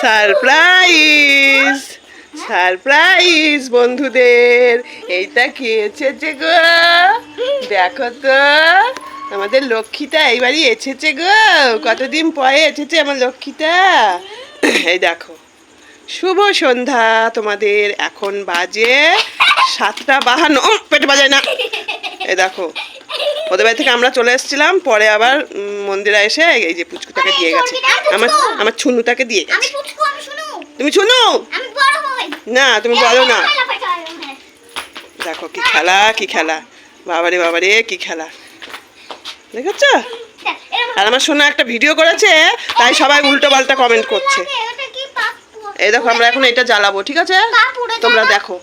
Surprise surprise বন্ধুদের! এইটা খেয়েছে যে গো? দেখো তো, আমাদের লক্ষ্মীটা এইবারই এসেছে গো। কতদিন পরে এসেছে আমার লক্ষ্মীটা? এই দেখো, শুভ সন্ধ্যা তোমাদের। এখন বাজে সাতটা বাহান্ন। পেটে বাজায় না। এই দেখো ওদের বাড়ি থেকে আমরা চলে এসেছিলাম পরে আবার মন্দিরে এসে এই যে পুচকুটাকে দিয়ে গেছে। আমার আমার ছুনুটাকে দিয়ে গেছে। শুনু তুমি শুনো হই। না তুমি বলো না। লাফাই। দেখো কি খেলা কি খেলা। বাবারে বাবারে কি খেলা। দেখেছ? আর আমার সোনা একটা ভিডিও করেছে তাই সবাই উল্টো পাল্টা কমেন্ট করছে? এই দেখো আমরা এখন এটা জ্বালাবো ঠিক আছে? তোমরা দেখো।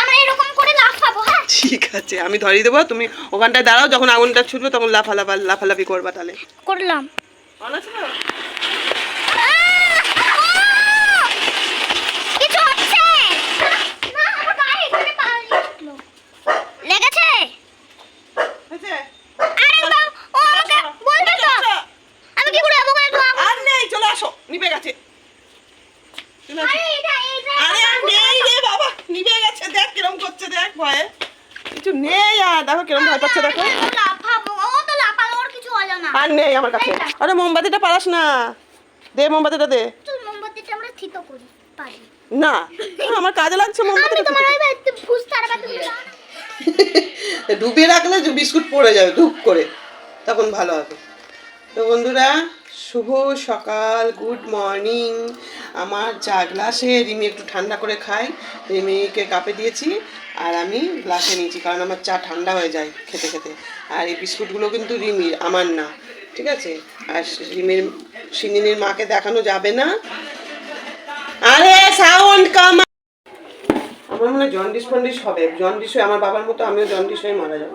আমরা এরকম করে লাফাবো হ্যাঁ? ঠিক আছে আমি ধরিয়ে দেবো। তুমি ওখানটায় দাঁড়াও যখন আগুনটা ছুটবে তখন লাফালাফা লাফালাফি করবা তাহলে। করলাম। কিছু হচ্ছে না আমার গায়ে এখানে পা লাগল। লেগেছে আরে বাবা, ও আমাকে বলবে তো আমি কি করে যাব একটু আগে? আর নেই চলে আসো নিভে গেছে চলে আসো। আরে এটা এটা আরে আর নেই রে বাবা নিভে গেছে দেখ কিরম করছে দেখ ভয়ে কিছু নেই আর দেখো কিরম ভয় পাচ্ছে দেখো। আর নেই আমার কাছে। আরে মোমবাতিটা পারাস না। দে মোমবাতিটা দে। চল মোমবাতিটা আমরা থিতো করি পারি। না আমার কাজে লাগছে মোমবাতিটা। ডুবিয়ে রাখলে যে বিস্কুট পড়ে যাবে ধূপ করে। তখন ভালো হবে। তো বন্ধুরা শুভ সকাল, গুড মর্নিং। আমার চা গ্লাসে রিমি একটু ঠান্ডা করে খাই রিমিকে কাপে দিয়েছি আর আমি গ্লাসে নিয়েছি, কারণ আমার চা ঠান্ডা হয়ে যায় খেতে খেতে। আর এই বিস্কুটগুলো কিন্তু রিমির, আমার না, ঠিক আছে? আর রিমির সিনিনির মাকে দেখানো যাবে না। আরে সাউন্ড কাম আমার মনে হয় জন্ডিস ফন্ডিস হবে। জন্ডিস হয়ে, আমার বাবার মতো আমিও জন্ডিস হয়ে মারা যাব।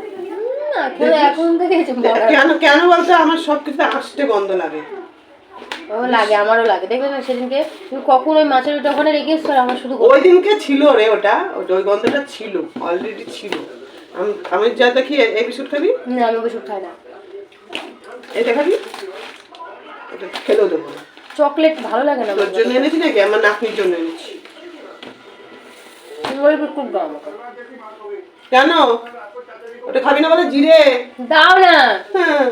এখন থেকে কেন কেন বলতো আমার সব কিছু আসতে গন্ধ লাগে। ও লাগে আমারও লাগে। দেখবে না সেদিনকে তুমি কখন ওই মাছের ওটা ওখানে রেখে এসছো আমার শুধু ওই দিনকে ছিল রে ওটা? ওটা ওই গন্ধটা ছিল অলরেডি ছিল। আমি আমি যা দেখি এই বিস্কুট খাবি? না আমি ওষুধ খাই না। এটা খাবি? ওটা খেলেও দেবো না। চকলেট ভালো লাগে না তোর জন্য এনেছি নাকি? আমার নাতনির জন্য এনেছি। ওই বিস্কুট দাও আমাকে। কেন? ওটা খাবি না বলে জিরে? দাও না। হ্যাঁ।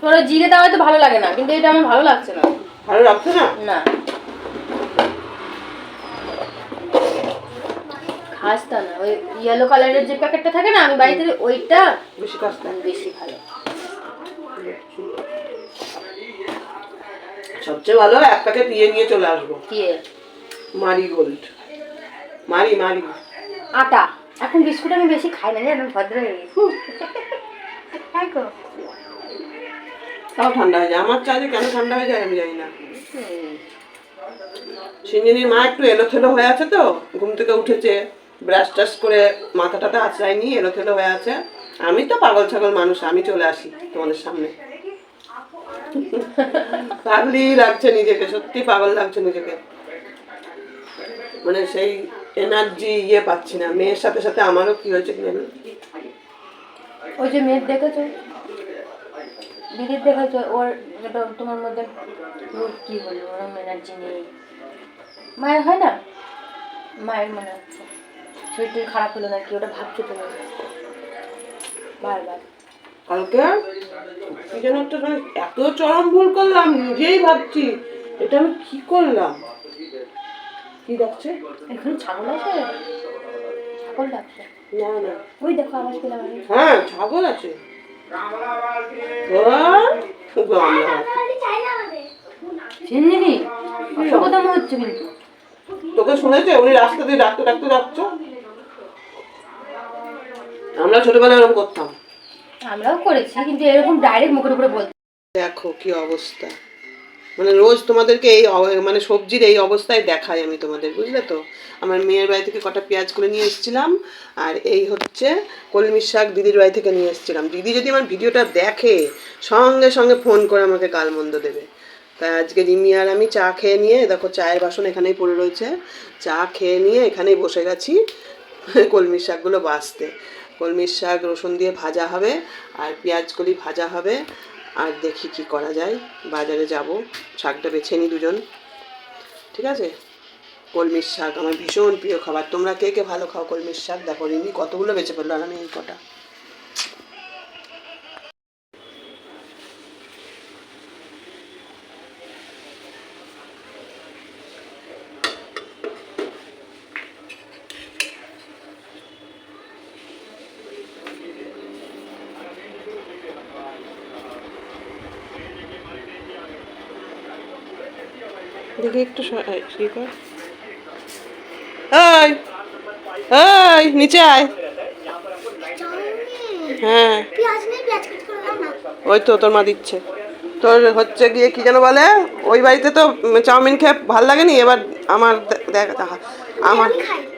তোমার জিরে দেওয়া তো ভালো লাগে না কিন্তু এটা আমার ভালো লাগছে না। ভালো লাগছে না? না। খাসটা না ওই ইয়েলো কালারের যে প্যাকেটটা থাকে না আমি বাড়িতে ওইটা বেশি কষ্ট বেশি ভালো। সবচেয়ে ভালো এক প্যাকেট ইয়ে নিয়ে চলে আসব। মারি গোল্ড মারি মারি। আটা। এখন বিস্কুট আমি বেশি খাই না জানো? ভদ্র হয়ে গেছি। তাও ঠান্ডা হয়ে যায়। আমার চা যে কেন ঠান্ডা হয়ে যায় আমি জানি না। সিঞ্জিনির মা একটু এলোথেলো হয়ে আছে তো ঘুম থেকে উঠেছে। ব্রাশ টাশ করে মাথাটাতে আঁচড়ায়নি এলোথেলো হয়ে আছে। আমি তো পাগল ছাগল মানুষ আমি চলে আসি তোমাদের সামনে। পাগলই লাগছে নিজেকে, সত্যি পাগল লাগছে নিজেকে। মানে সেই এনার্জি ইয়ে পাচ্ছি না। মেয়ের সাথে সাথে আমারও কি হয়েছে কি জানি ওই যে মেয়ের দেখেছ? দিদির দেখেছ? ওর তোমার মধ্যে কি হলো ওরম এনার্জি নেই। মায়ের হয় না? মায়ের মনে হচ্ছে। শরীর খারাপ হলো নাকি? ওটা ভাবছ তুমি? বারবার। কালকে? কি যেন একটা মানে এত চরম ভুল করলাম নিজেই ভাবছি। এটা আমি কি করলাম? কি দেখছে এখানে ছাগল আছে? ছাগল ডাকছে। না না। ওই দেখো আওয়াজ পেলাম হ্যাঁ ছাগল আছে। তোকে শুনেছে? উনি রাস্তা দিয়ে ডাকতে ডাকতে যাচ্ছ আমরা ছোটবেলায় এরকম করতাম। আমরাও করেছি, কিন্তু এরকম ডাইরেক্ট মুখের উপরে বলতে দেখো কি অবস্থা। মানে রোজ তোমাদেরকে এই মানে সবজির এই অবস্থায় দেখাই আমি তোমাদের, বুঝলে তো? আমার মেয়ের বাড়ি থেকে কটা পেঁয়াজ করে নিয়ে এসেছিলাম, আর এই হচ্ছে কলমি শাক দিদির বাড়ি থেকে নিয়ে এসেছিলাম। দিদি যদি আমার ভিডিওটা দেখে, সঙ্গে সঙ্গে ফোন করে আমাকে গালমন্দ দেবে। তাই আজকে রিমি আর আমি চা খেয়ে নিয়ে, দেখো চায়ের বাসন এখানেই পড়ে রয়েছে, চা খেয়ে নিয়ে এখানেই বসে গেছি কলমির শাকগুলো বাছতে কলমির শাক রসুন দিয়ে ভাজা হবে, আর পেঁয়াজগুলি ভাজা হবে, আর দেখি কি করা যায়। বাজারে যাব, শাকটা বেছে নিই দুজন। ঠিক আছে? কলমির শাক আমার ভীষণ প্রিয় খাবার। তোমরা কে কে ভালো খাও কলমির শাক? দেখো, রিমি কতগুলো বেছে পড়ল আর আমি এই কটা। দেখি একটু কর। ওই ওই নিচে আয়। হ্যাঁ। ওই তো তোর মা দিচ্ছে। তোর হচ্ছে গিয়ে কি যেন বলে ওই বাড়িতে তো চাউমিন খেয়ে ভালো লাগেনি? এবার আমার দেখ আমার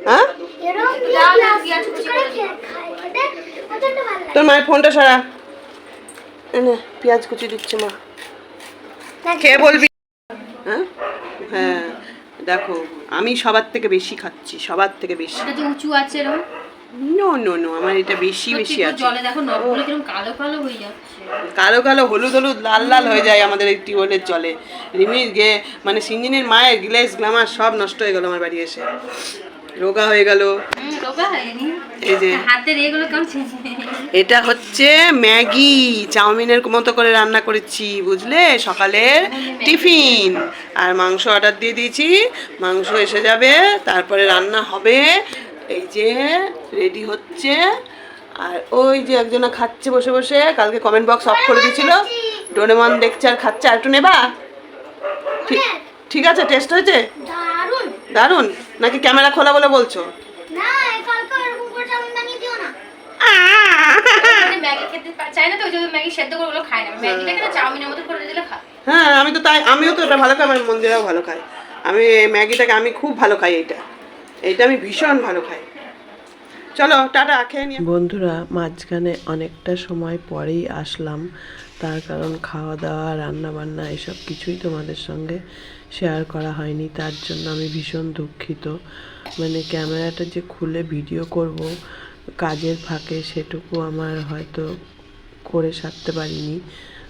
হ্যাঁ? খেয়ে তোর মায়ের ফোনটা সারা। এনে পেঁয়াজ কুচি দিচ্ছে মা। কে বলবি। হ্যাঁ? হ্যাঁ দেখো আমি সবার থেকে বেশি খাচ্ছি সবার থেকে বেশি। এটা যে উঁচু আছে এরকম নো নো নো আমার এটা বেশি বেশি আছে। জলে দেখো নখগুলো কীরকম কালো কালো হয়ে যাচ্ছে। কালো কালো হলুদ হলুদ লাল লাল হয়ে যায় আমাদের এই টিউবওয়েলের জলে। রিমির গে মানে সিঞ্জিনের মায়ের গ্লেস গ্লামার সব নষ্ট হয়ে গেল আমার বাড়ি এসে। রোগা হয়ে গেল। হুম, রোগা হয়নি। এই যে এটা হচ্ছে ম্যাগি চাউমিনের মতো করে রান্না করেছি বুঝলে? সকালের টিফিন। আর মাংস অর্ডার দিয়ে দিয়েছি মাংস এসে যাবে তারপরে রান্না হবে। এই যে রেডি হচ্ছে। আর ওই যে একজনা খাচ্ছে বসে বসে কালকে কমেন্ট বক্স অফ করে দিয়েছিল। ডোনেমন দেখছে আর খাচ্ছে আর একটু নেবা? ঠিক ঠিক আছে টেস্ট হয়েছে? দারুণ? নাকি ক্যামেরা খোলা বলে বলছো? না এই কালকে এরকম করে চাউমিন বানিয়ে দিও না। মানে ম্যাগি খেতে পা- চায় না তো ওই জন্য ম্যাগি সেদ্ধ করে ওগুলো খায় না। ম্যাগিটাকে না চাউমিনের মতো করে দিলে খায় হ্যাঁ আমি তো তাই আমিও তো এটা ভালো খাই আমার মন্দিরাও ভালো খায়। আমি ম্যাগিটাকে আমি খুব ভালো খাই এইটা এইটা আমি ভীষণ ভালো খাই। চলো টাটা খেয়ে নিয়ে বন্ধুরা মাঝখানে অনেকটা সময় পরেই আসলাম। তার কারণ খাওয়া দাওয়া রান্না বান্না এসব কিছুই তোমাদের সঙ্গে শেয়ার করা হয়নি, তার জন্য আমি ভীষণ দুঃখিত। মানে ক্যামেরাটা যে খুলে ভিডিও করব, কাজের ফাঁকে সেটুকু আমার হয়তো করে সারতে পারিনি।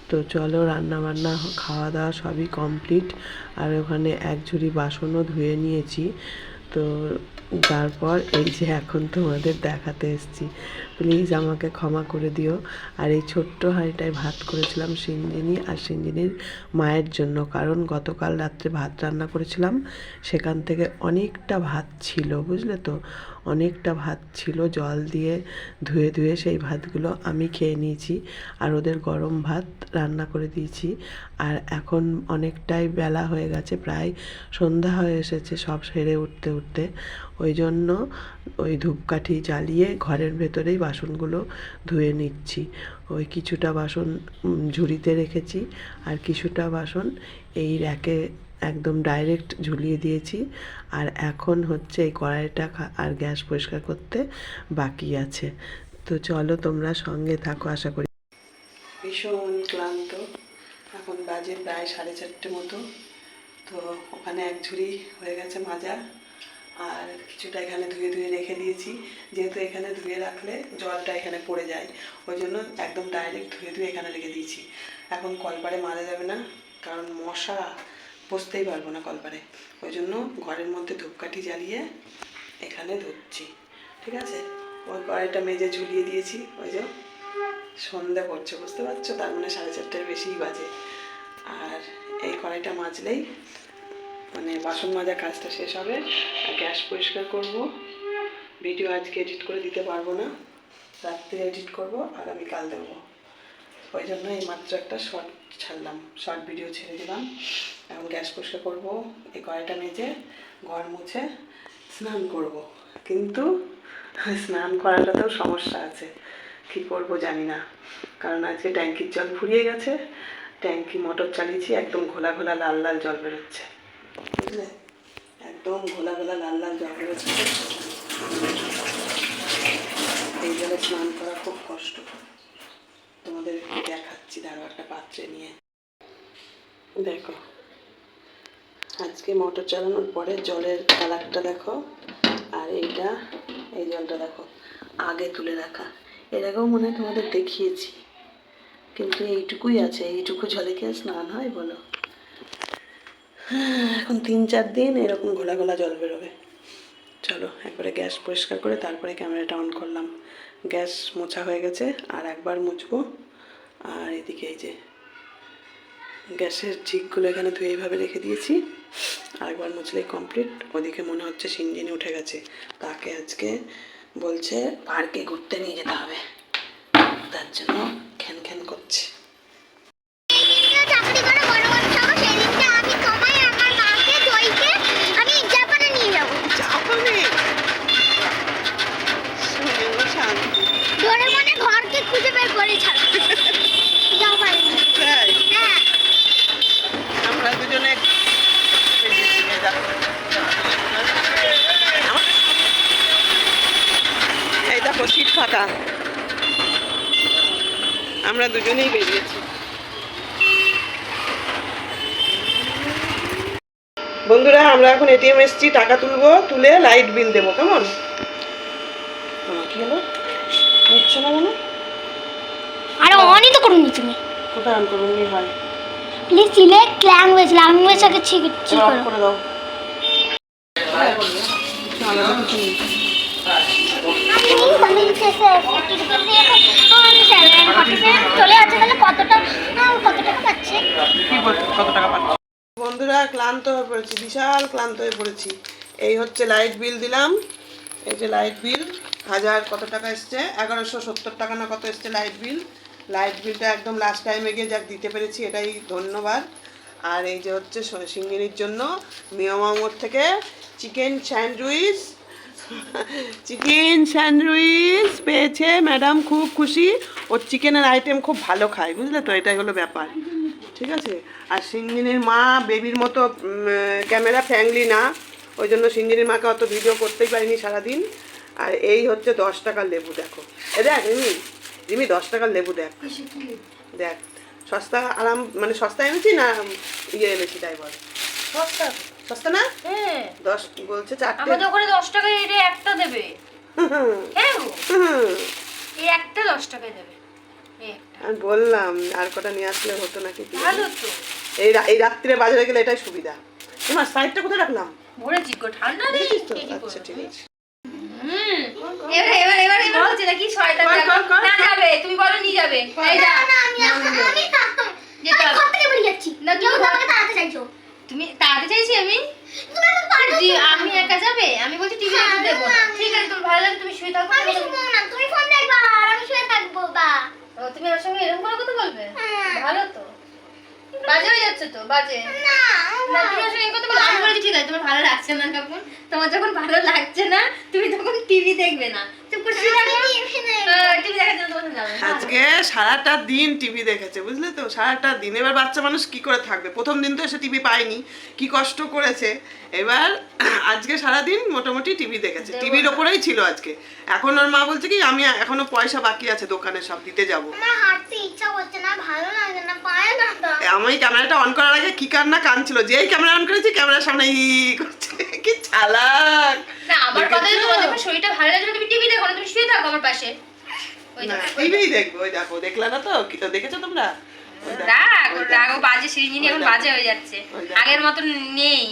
তো চলো রান্না বান্না খাওয়া দাওয়া সবই কমপ্লিট আর ওখানে এক ঝুড়ি বাসনও ধুয়ে নিয়েছি। তো তারপর এই যে এখন তোমাদের দেখাতে এসেছি। প্লিজ আমাকে ক্ষমা করে দিও। আর এই ছোট্ট হাঁড়িটায় ভাত করেছিলাম সিঞ্জিনি আর সিঞ্জিনির মায়ের জন্য। কারণ গতকাল রাত্রে ভাত রান্না করেছিলাম, সেখান থেকে অনেকটা ভাত ছিল, বুঝলে তো? অনেকটা ভাত ছিল, জল দিয়ে ধুয়ে ধুয়ে সেই ভাতগুলো আমি খেয়ে নিয়েছি আর ওদের গরম ভাত রান্না করে দিয়েছি। আর এখন অনেকটাই বেলা হয়ে গেছে, প্রায় সন্ধ্যা হয়ে এসেছে সব সেরে উঠতে উঠতে। ওই জন্য ওই ধূপকাঠি জ্বালিয়ে ঘরের ভেতরেই বাসনগুলো ধুয়ে নিচ্ছি। ওই কিছুটা বাসন ঝুড়িতে রেখেছি আর কিছুটা বাসন এই র্যাকে একদম ডাইরেক্ট ঝুলিয়ে দিয়েছি। আর এখন হচ্ছে এই কড়াইটা আর গ্যাস পরিষ্কার করতে বাকি আছে। তো চলো তোমরা সঙ্গে থাকো, আশা করি। ভীষণ ক্লান্ত। এখন বাজে প্রায় সাড়ে চারটে মতো। তো ওখানে এক ঝুড়ি হয়ে গেছে মাজা। আর কিছুটা এখানে ধুয়ে ধুয়ে রেখে দিয়েছি। যেহেতু এখানে ধুয়ে রাখলে জলটা এখানে পড়ে যায়। ওই জন্য একদম ডাইরেক্ট ধুয়ে ধুয়ে এখানে রেখে দিয়েছি। এখন কলপারে মাজা যাবে না, কারণ মশা বসতেই পারব না কলপারে। ওই জন্য ঘরের মধ্যে ধূপকাঠি জ্বালিয়ে এখানে ধুচ্ছি। ঠিক আছে? ওই কড়াইটা মেজে ঝুলিয়ে দিয়েছি। ওই যে সন্ধ্যা পড়ছে, বুঝতে পারছ? তার মানে সাড়ে চারটের বেশিই বাজে। আর এই কড়াইটা মাজলেই মানে বাসন মাজা কাজটা শেষ হবে। আর গ্যাস পরিষ্কার করব। ভিডিও আজকে এডিট করে দিতে পারব না। রাত্রে এডিট করব আগামীকাল দেবো। ওই জন্য এই মাত্র একটা শর্ট ছাড়লাম। শর্ট ভিডিও ছেড়ে দিলাম। এখন গ্যাস পরিষ্কার করব। এই কড়াইটা মেজে ঘর মুছে স্নান করব। কিন্তু স্নান করাটাতেও সমস্যা আছে। কী করব জানি না। কারণ আজকে ট্যাঙ্কির জল ফুরিয়ে গেছে। ট্যাঙ্কি, মোটর চালিয়েছি, একদম ঘোলা ঘোলা লাল লাল জল বেরোচ্ছে। একদম ঘোলা ঘোলা লাল লাল জল বেরোচ্ছে এই জলে স্নান করা খুব কষ্ট। তোমাদের দেখাচ্ছি দাঁড়ো একটা পাত্রে নিয়ে। দেখো, আজকে মোটর চালানোর পরে জলের কালারটা দেখো, আর এইটা, এই জলটা দেখো, আগে তুলে রাখা। এর আগেও মনে হয় তোমাদের দেখিয়েছি, কিন্তু এইটুকুই আছে। এইটুকু জলে কি স্নান হয় বলো? এখন তিন চার দিন এরকম ঘোলা ঘোলা জল বেরোবে। চলো, একবারে গ্যাস পরিষ্কার করে তারপরে ক্যামেরাটা অন করলাম। গ্যাস মোছা হয়ে গেছে, আর একবার মুছবো। আর এদিকে এই যে গ্যাসের ঝিকগুলো এখানে ধুয়ে এইভাবে রেখে দিয়েছি। আরেকবার মুছলেই কমপ্লিট। ওদিকে মনে হচ্ছে সিঞ্জিনি উঠে গেছে। তাকে আজকে বলছে পার্কে ঘুরতে নিয়ে যেতে হবে। তার জন্য খ্যান খ্যান করছে। করে ছাড়। হ্যাঁ। আমরা দুজনে বেরিয়েছি, এই দেখো। সিট ফাঁকা আমরা দুজনেই বেরিয়েছি। বন্ধুরা আমরা এখন এটিএম এসছি টাকা তুলবো তুলে লাইট বিল দেবো কেমন? কি হলো? নিচ্ছ না কেন? আরে অনই তো করুনি তুমি। কোথায় অন করুন হয়। প্লিজ সিলেক্ট ল্যাঙ্গুয়েজ ল্যাঙ্গুয়েজ আগে ঠিক ঠিক করো। করে দাও। বন্ধুরা ক্লান্ত হয়ে পড়েছি বিশাল ক্লান্ত হয়ে পড়েছি। এই হচ্ছে লাইট বিল দিলাম। এই যে লাইট বিল হাজার কত টাকা এসছে? এগারোশো সত্তর টাকা না কত এসছে লাইট বিল লাইট বিলটা একদম লাস্ট টাইমে গিয়ে যাক দিতে পেরেছি, এটাই ধন্যবাদ। আর এই যে হচ্ছে সিঙ্গিনির জন্য মিয়ামামোর থেকে চিকেন স্যান্ডউইচ চিকেন স্যান্ডউইচ পেয়েছে ম্যাডাম খুব খুশি। ওর চিকেনের আইটেম খুব ভালো খায়, বুঝলে তো? এটাই হলো ব্যাপার। ঠিক আছে? আর সিঙ্গিনির মা বেবির মতো ক্যামেরা ফ্যাংলি না। ওই জন্য সিঙ্গিনির মাকে অত ভিডিও করতেই পারিনি সারাদিন। আর এই হচ্ছে দশ টাকার লেবু, দেখো। এ দেখ রিমি দশ টাকার লেবু দেখ। দেখ। সস্তা আরাম মানে সস্তা এনেছি না ইয়ে এনেছি তাই বল? সস্তা? না? হ্যাঁ। দশ বলছে চারটে। আমাদের ওখানে দশ টাকায় এটা একটা দেবে। হ্যাঁ এই একটা দশ টাকায় দেবে। আমি বললাম আর কটা নিয়ে আসলে হতো নাকি কি ভালো তো। এই এই রাত্রে বাজারে গেলে এটাই সুবিধা। তোমার সাইডটা কোথায় রাখলাম? ভরে জিজ্ঞো ঠান্ডা নেই আচ্ছা ঠিক আছে। এবার এবার এবার এবার হচ্ছে নাকি শয়তান কর, দেখো। কর, কর। না যাবে তুমি বলো নিয়ে যাবে। এই যা। আমি আমি যেতে হবে। ঘর থেকে বেরিয়ে যাচ্ছি। না, তুমি আমাকে তাড়াতে চাইছো। তুমি তাড়াতে চাইছি আমি? তুমি জি, আমি একা যাবে? আমি বলছি টিভি হ্যাঁ, দেবো না না, ঠিক আছে তোমার ভালো লাগে তুমি শুয়ে থাকো আমি শুনব না তুমি ফোন দেখবা আর আমি শুয়ে থাকব বা। ও, তুমি ওর সঙ্গে এরকম করে কথা বলবে? হ্যাঁ। ভালো তো। বাজে হয়ে যাচ্ছে তো বাজে। না আমি বলেছি, ঠিক আছে, তোমার ভালো লাগছে না তখন তোমার যখন ভালো লাগছে না, তুমি তখন টিভি দেখবে না। না। আজকে সারাটা দিন টিভি দেখেছে বুঝলে তো? সারাটা দিন। এবার বাচ্চা মানুষ কি করে থাকবে? প্রথম দিন তো এসে টিভি পায়নি কি কষ্ট করেছে? এবার আজকে সারাদিন মোটামুটি টিভি দেখেছে। টিভির ওপরেই ছিল আজকে। এখন ওর মা বলছে কি আমি এখনও পয়সা বাকি আছে দোকানে সব দিতে যাব। আমার হাঁটতে ইচ্ছা করছে না ভালো লাগে না পায়ে না তো আমি ক্যামেরাটা অন করার আগে কি কান্না কানছিল যেই ক্যামেরা অন করেছি ক্যামেরার সামনে ই করছে। কি চালাক! না আমার কথা? তোমার শরীরটা ভালো লাগছে তুমি টিভি দেখো না তুমি শুয়ে থাকো আমার পাশে। ওই দেখো। টিভি দেখব ওই দেখো দেখলা না তো? কি তো দেখেছ তোমরা? রাগ রাগ বাজে সিরিঞ্জিনি এখন বাজে হয়ে যাচ্ছে। আগের মতন নেই।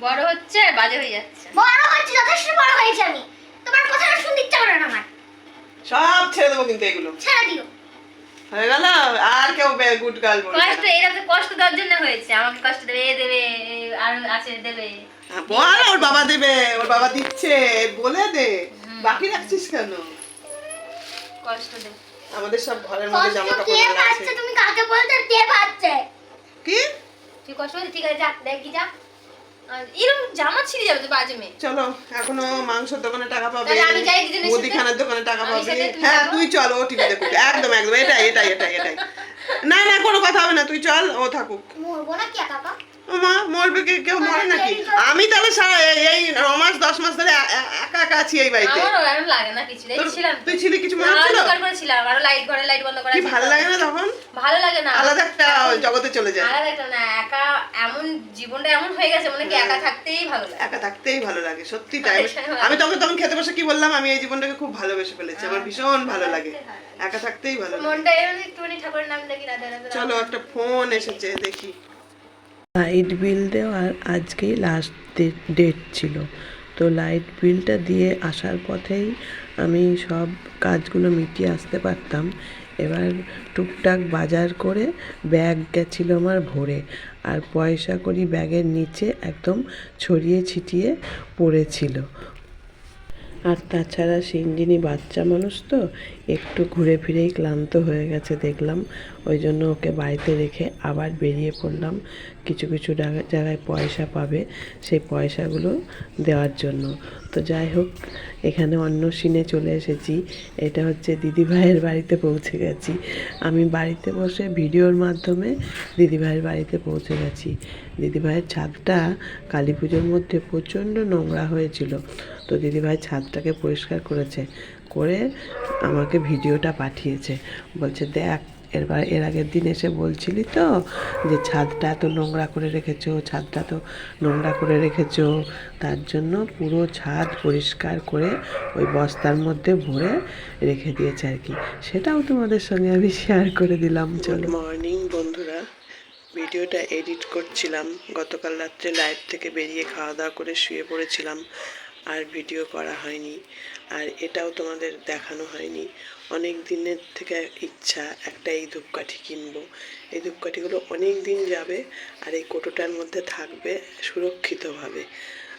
বড় হচ্ছে বাজে হয়ে যাচ্ছে। বড় হচ্ছে যথেষ্ট বড় হয়েছে আমি। তোমার কথাটা শুনতে ইচ্ছা করে না আমার। সব ছেড়ে দেবো কিন্তু এগুলো। ছেড়ে দিও। হয়ে গেল আর কেউ গুড গার্ল বলবে কষ্ট। এরা তো কষ্ট দেওয়ার জন্য হয়েছে। আমাকে কষ্ট দেবে এ দেবে আর আছে দেবে। হ্যাঁ, বল ওর বাবা দেবে ওর বাবা দিচ্ছে বলে দে। বাকি রাখছিস কেন? কষ্ট দেবে আমাদের সব ঘরের মধ্যে জামা কাপড় আছে তুমি কাকে বলতে কে পাচ্ছে কি? তুই কষ্ট ঠিক আছে যা দেখি যা। এরকম জামা ছিঁড়ে যাবে তো বাজে মেয়ে। চলো এখনও মাংসের দোকানে টাকা পাবে। আমি যাই মুদিখানার দোকানে টাকা পাবে। হ্যাঁ তুই চল ও টিভি দেখুক একদম একদম এটাই এটাই এটাই এটাই। না না কোনো কথা হবে না তুই চল ও থাকুক। মরবো না কি একা? মা মরবে কে কেউ মরে নাকি? আমি তাহলে এই- ন মাস দশ মাস ধরে একা একা আছি এই বাড়িতে। লাগে না কিছু তুই ছিলি কিছু মনে হচ্ছিল? অন্ধকার আর লাইট ঘরে লাইট বন্ধ করা কি ভালো লাগে না তখন? ভালো লাগে না। আলাদা একটা জগতে চলে যায়। আলাদা একটা না একা এমন জীবনটা এমন হয়ে গেছে মনে কি একা থাকতেই ভালো লাগে। একা থাকতেই ভালো লাগে সত্যি তাই। আমি তখন তখন খেতে বসে কি বললাম? আমি এই জীবনটাকে খুব ভালোবেসে ফেলেছি আমার ভীষণ ভালো লাগে। একা থাকতেই ভালো লাগে। মনটা একটুখানি ঠাকুরের নাম দেখি রাধা রাধা চলো একটা ফোন এসেছে দেখি। লাইট বিল দেওয়ার আজকেই লাস্ট ডেট ছিল। তো লাইট বিলটা দিয়ে আসার পথেই আমি সব কাজগুলো মিটিয়ে আসতে পারতাম। এবার টুকটাক বাজার করে ব্যাগ গেছিল আমার ভরে। আর পয়সা করি ব্যাগের নিচে একদম ছড়িয়ে ছিটিয়ে পড়েছিল। আর তাছাড়া সিঞ্জিনি বাচ্চা মানুষ তো, একটু ঘুরে ফিরেই ক্লান্ত হয়ে গেছে দেখলাম। ওই জন্য ওকে বাড়িতে রেখে আবার বেরিয়ে পড়লাম। কিছু কিছু জায়গায় পয়সা পাবে সেই পয়সাগুলো দেওয়ার জন্য। তো যাই হোক, এখানে অন্য সিনে চলে এসেছি। এটা হচ্ছে দিদিভাইয়ের বাড়িতে পৌঁছে গেছি। আমি বাড়িতে বসে ভিডিওর মাধ্যমে দিদিভাইয়ের বাড়িতে পৌঁছে গেছি। দিদিভাইয়ের ছাদটা কালী পুজোর মধ্যে প্রচণ্ড নোংরা হয়েছিল। তো দিদিভাই ছাদটাকে পরিষ্কার করেছে, করে আমাকে ভিডিওটা পাঠিয়েছে। বলছে, দেখ এরবার এর আগের দিন এসে বলছিলি তো যে ছাদটা এত নোংরা করে রেখেছো ছাদটা তো নোংরা করে রেখেছো। তার জন্য পুরো ছাদ পরিষ্কার করে ওই বস্তার মধ্যে ভরে রেখে দিয়েছে আর কি। সেটাও তোমাদের সঙ্গে আমি শেয়ার করে দিলাম চলো। মর্নিং বন্ধুরা। ভিডিওটা এডিট করছিলাম। গতকাল রাত্রে লাইভ থেকে বেরিয়ে খাওয়া দাওয়া করে শুয়ে পড়েছিলাম। আর ভিডিও করা হয়নি, আর এটাও তোমাদের দেখানো হয়নি। অনেক দিনের থেকে ইচ্ছা একটা এই ধূপকাঠি কিনবো। এই ধূপকাঠিগুলো অনেক দিন যাবে আর এই কোটোটার মধ্যে থাকবে সুরক্ষিতভাবে।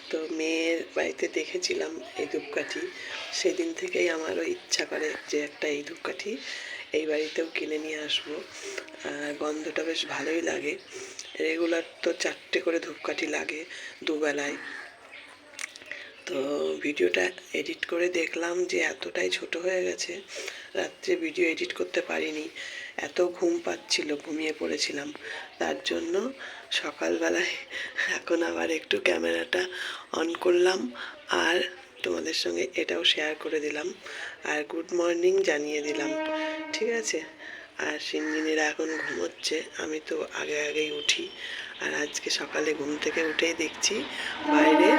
তো মেয়ের বাড়িতে দেখেছিলাম এই ধূপকাঠি। সেদিন থেকেই আমারও ইচ্ছা করে যে একটা এই ধূপকাঠি এই বাড়িতেও কিনে নিয়ে আসব। আর গন্ধটা বেশ ভালোই লাগে। রেগুলার তো চারটে করে ধূপকাঠি লাগে দুবেলায়। তো ভিডিওটা এডিট করে দেখলাম যে এতটাই ছোট হয়ে গেছে। রাত্রে ভিডিও এডিট করতে পারিনি। এত ঘুম পাচ্ছিল, ঘুমিয়ে পড়েছিলাম। তার জন্য সকালবেলায় এখন আবার একটু ক্যামেরাটা অন করলাম আর তোমাদের সঙ্গে এটাও শেয়ার করে দিলাম। আর গুড মর্নিং জানিয়ে দিলাম। ঠিক আছে? আর সিঞ্জিনীরা এখন ঘুমোচ্ছে। আমি তো আগে আগেই উঠি। আর আজকে সকালে ঘুম থেকে উঠেই দেখছি বাইরে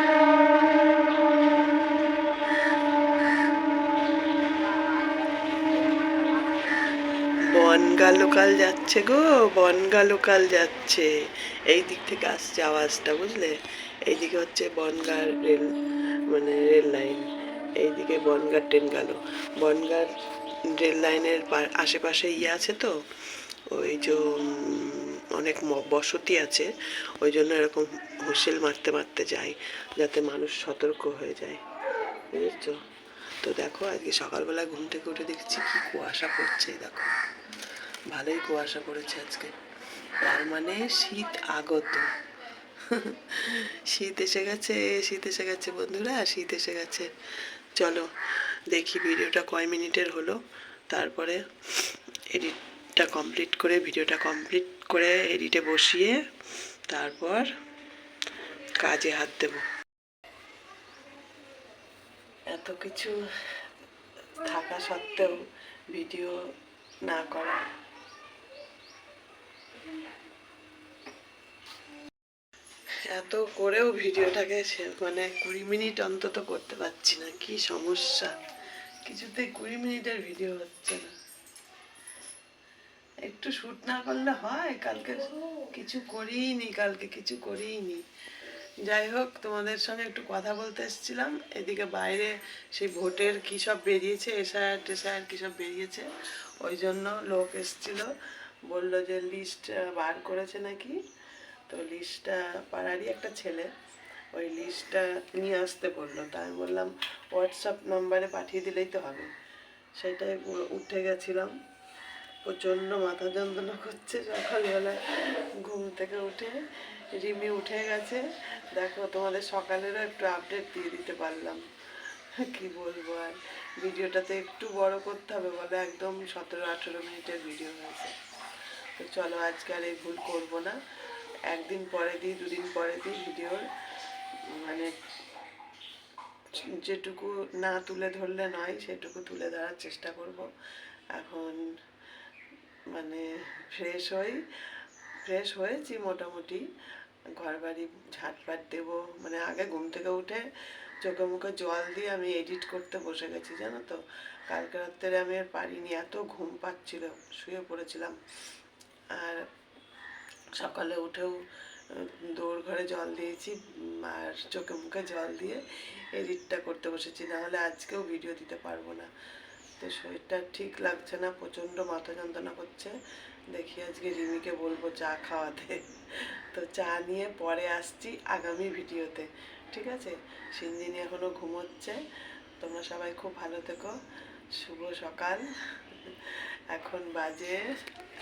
বনগা লোকাল যাচ্ছে গো বনগা লোকাল যাচ্ছে। এই দিক থেকে আসছে আওয়াজটা, বুঝলে? এইদিকে হচ্ছে বনগার রেল মানে রেল লাইন। এইদিকে বনগার ট্রেন গেল। বনগার রেল লাইনের আশেপাশে ইয়ে আছে তো? ওই যে অনেক বসতি আছে। ওই জন্য এরকম হুইসেল মারতে মারতে যায়, যাতে মানুষ সতর্ক হয়ে যায়। বুঝেছ? তো দেখো, আজকে সকালবেলা ঘুম থেকে উঠে দেখছি কি কুয়াশা পড়ছে দেখো। ভালোই কুয়াশা পড়েছে আজকে। তার মানে শীত আগত। শীত এসে গেছে, শীত এসে গেছে বন্ধুরা, শীত এসে গেছে। চলো দেখি ভিডিওটা কয় মিনিটের হলো। তারপরে এডিটটা কমপ্লিট করে, ভিডিওটা কমপ্লিট করে এডিটে বসিয়ে তারপর কাজে হাত দেবো। এত কিছু থাকা সত্ত্বেও ভিডিও না করা এত করেও ভিডিওটাকে মানে কুড়ি মিনিট অন্তত করতে পারছি না, কি সমস্যা? কিছুতে কুড়ি মিনিটের ভিডিও হচ্ছে না। একটু শ্যুট না করলে হয়, কালকে কিছু করিনি, কালকে কিছু করিনি। যাই হোক, তোমাদের সঙ্গে একটু কথা বলতে এসেছিলাম। এদিকে বাইরে সেই ভোটের কী সব বেরিয়েছে এসআর টেসআর কী সব বেরিয়েছে, ওই জন্য লোক এসেছিল। বলল যে লিস্ট বার করেছে নাকি? তো লিস্টটা পাড়ারই একটা ছেলে, ওই লিস্টটা নিয়ে আসতে বলল। তা আমি বললাম হোয়াটসঅ্যাপ নাম্বারে পাঠিয়ে দিলেই তো হবে। সেটাই উঠে গেছিলাম। প্রচণ্ড মাথা যন্ত্রণা করছে সকালবেলায়। ঘুম থেকে উঠে রিমি উঠে গেছে। দেখো, তোমাদের সকালেরও একটু আপডেট দিয়ে দিতে পারলাম। কি বলব আর? ভিডিওটা তো একটু বড় করতে হবে বলে একদম সতেরো আঠেরো মিনিটের ভিডিও হয়েছে। তো চলো আজকে আর এই ভুল করব না। একদিন পরে দিই, দুদিন পরে দিই ভিডিওর মানে যেটুকু না তুলে ধরলে নয়, সেটুকু তুলে ধরার চেষ্টা করব। এখন মানে ফ্রেশ হই ফ্রেশ হয়েছি মোটামুটি। ঘর বাড়ি ঝাঁটপাট দেবো। মানে আগে ঘুম থেকে উঠে চোখে মুখে জল দিয়ে আমি এডিট করতে বসে গেছি, জানো তো? কালকে রাত্রে আমি আর পারিনি, এত ঘুম পাচ্ছিল, শুয়ে পড়েছিলাম। আর সকালে উঠেও দৌড় ঘরে জল দিয়েছি আর চোখে মুখে জল দিয়ে এডিটটা করতে বসেছি। না হলে আজকেও ভিডিও দিতে পারব না। তো শরীরটা ঠিক লাগছে না, প্রচণ্ড মাথা যন্ত্রণা করছে। দেখি আজকে রিমিকে বলব চা খাওয়াতে। তো চা নিয়ে পরে আসছি আগামী ভিডিওতে, ঠিক আছে? সিঞ্জিনি এখনও ঘুমোচ্ছে। তোমরা সবাই খুব ভালো থেকো। শুভ সকাল। এখন বাজে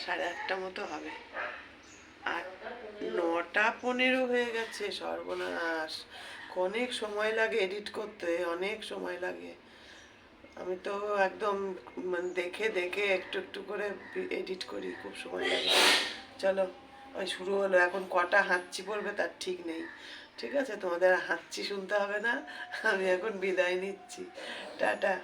সাড়ে আটটা মতো হবে। আট নটা পনেরো হয়ে গেছে সর্বনাশ। অনেক সময় লাগে এডিট করতে, অনেক সময় লাগে। আমি তো একদম মানে দেখে দেখে একটু একটু করে এডিট করি, খুব সময় লাগে। চলো, ওই শুরু হলো, এখন কটা হাঁচি পড়বে তার ঠিক নেই। ঠিক আছে, তোমাদের হাঁচি শুনতে হবে না। আমি এখন বিদায় নিচ্ছি। টাটা।